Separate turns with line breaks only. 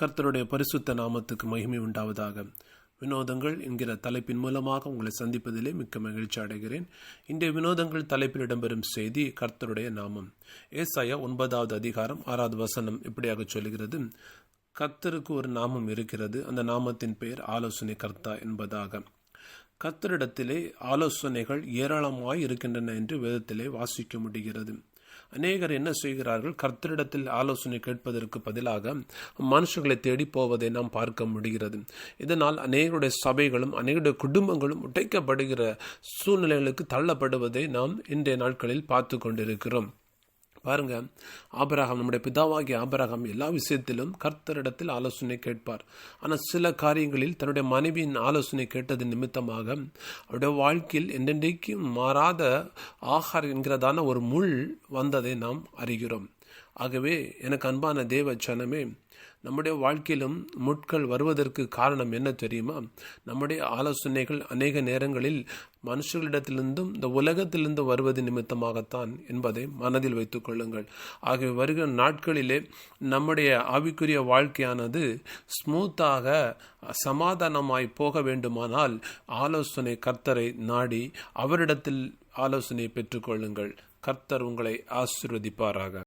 கர்த்தருடைய பரிசுத்த நாமத்துக்கு மகிமை உண்டாவதாக. வினோதங்கள் என்கிற தலைப்பின் மூலமாக உங்களை சந்திப்பதிலே மிக்க மகிழ்ச்சி அடைகிறேன். இன்றைய வினோதங்கள் தலைப்பில் இடம்பெறும் செய்தி கர்த்தருடைய நாமம். ஏசாயா ஒன்பதாவது அதிகாரம் ஆறாவது வசனம் இப்படியாக சொல்கிறது. கர்த்தருக்கு ஒரு நாமம் இருக்கிறது. அந்த நாமத்தின் பெயர் ஆலோசனை கர்த்தா என்பதாக. கர்த்தரிடத்திலே ஆலோசனைகள் ஏராளமாய் இருக்கின்றன என்று வேதத்திலே வாசிக்க முடிகிறது. அநேகர் என்ன செய்கிறார்கள்? கர்த்தரிடத்தில் ஆலோசனை கேட்பதற்கு பதிலாக மனுஷர்களை தேடி போவதை நாம் பார்க்க முடிகிறது. இதனால் அநேகருடைய சபைகளும் அநேகருடைய குடும்பங்களும் உடைக்கப்படுகிற சூழ்நிலைகளுக்கு தள்ளப்படுவதை நாம் இன்றைய நாட்களில் பார்த்து கொண்டிருக்கிறோம். பாருங்க. ஆபரகம் நம்முடைய பிதாவாகிய ஆபரகம் எல்லா விஷயத்திலும் கர்த்தரிடத்தில் ஆலோசனை கேட்பார். ஆனால் சில காரியங்களில் தன்னுடைய மனைவியின் ஆலோசனை கேட்டது நிமித்தமாக அவருடைய வாழ்க்கையில் என்றென்றைக்கும் மாறாத ஆகார் என்கிறதான ஒரு முள் வந்ததை நாம் அறிகிறோம். ஆகவே எனக்கு அன்பான தேவ சனமே நம்முடைய வாழ்க்கையிலும் முட்கள் வருவதற்கு காரணம் என்ன தெரியுமா? நம்முடைய ஆலோசனைகள் அநேக நேரங்களில் மனுஷர்களிடத்திலிருந்தும் இந்த உலகத்திலிருந்து வருவது நிமித்தமாகத்தான் என்பதை மனதில் வைத்துக் கொள்ளுங்கள். ஆகவே வருகிற நாட்களிலே நம்முடைய ஆவிக்குரிய வாழ்க்கையானது ஸ்மூத்தாக சமாதானமாய் போக வேண்டுமானால் ஆலோசனை கர்த்தரை நாடி அவரிடத்தில் ஆலோசனை பெற்றுக்கொள்ளுங்கள் கர்த்தர் உங்களை ஆசிர்வதிப்பாராக.